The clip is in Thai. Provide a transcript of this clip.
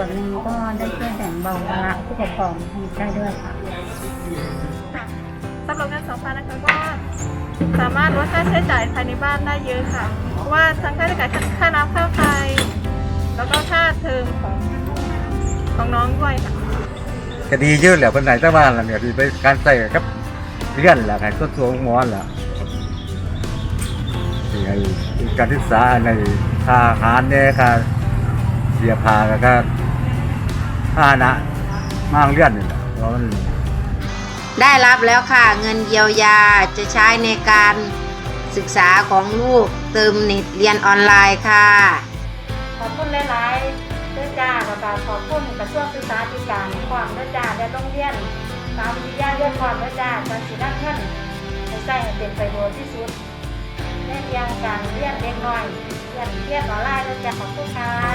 วนหนึ่งก็ได้ช่วยแบ่งเบาภาระผู้ปกครองให้ได้ด้วยค่ะค่ะสำหรับเงินสองพันนะคะก็สามารถลดค่าใช้จ่ายภายในบ้านได้เยอะค่ะ เพราะว่าทั้งค่าใช้จ่ายค่าน้ำค่าไฟแล้วก็ค่าเทอมของของน้องด้วยค่ะก็ดีเยอะแหละคนไหนแต่ว่าล่ะเนี่ยที่ไปการใส่กับเรียนแหละให้ก็ตัวหมอนแหละที่ให้การศึกษาในค่าอาหารเนี่ยค่าเสียผ้าแล้วก็ ค่าหนะมางเรียนนี่แหละเพราะมันได้รับแล้วค่ะเงินเยียวยาจะใช้ในการศึกษาของลูกเติมเน็ตเรียนออนไลน์ค่ะ ขอบคุณหลายๆด้วยจ้าแล้วก็ขอบคุณกระทรวงศึกษาธิการความด้วยจ้าและโรงเรียนสามวิทยาเรียนความด้วยจ้าจันสีนั่งเงินให้ใส่ให้เป็นประโยชน์ที่สุดในเรื่องการเรียนเด็กน้อยเรียนเรียนออนไลน์ด้วยจ้าขอบคุณค่ะ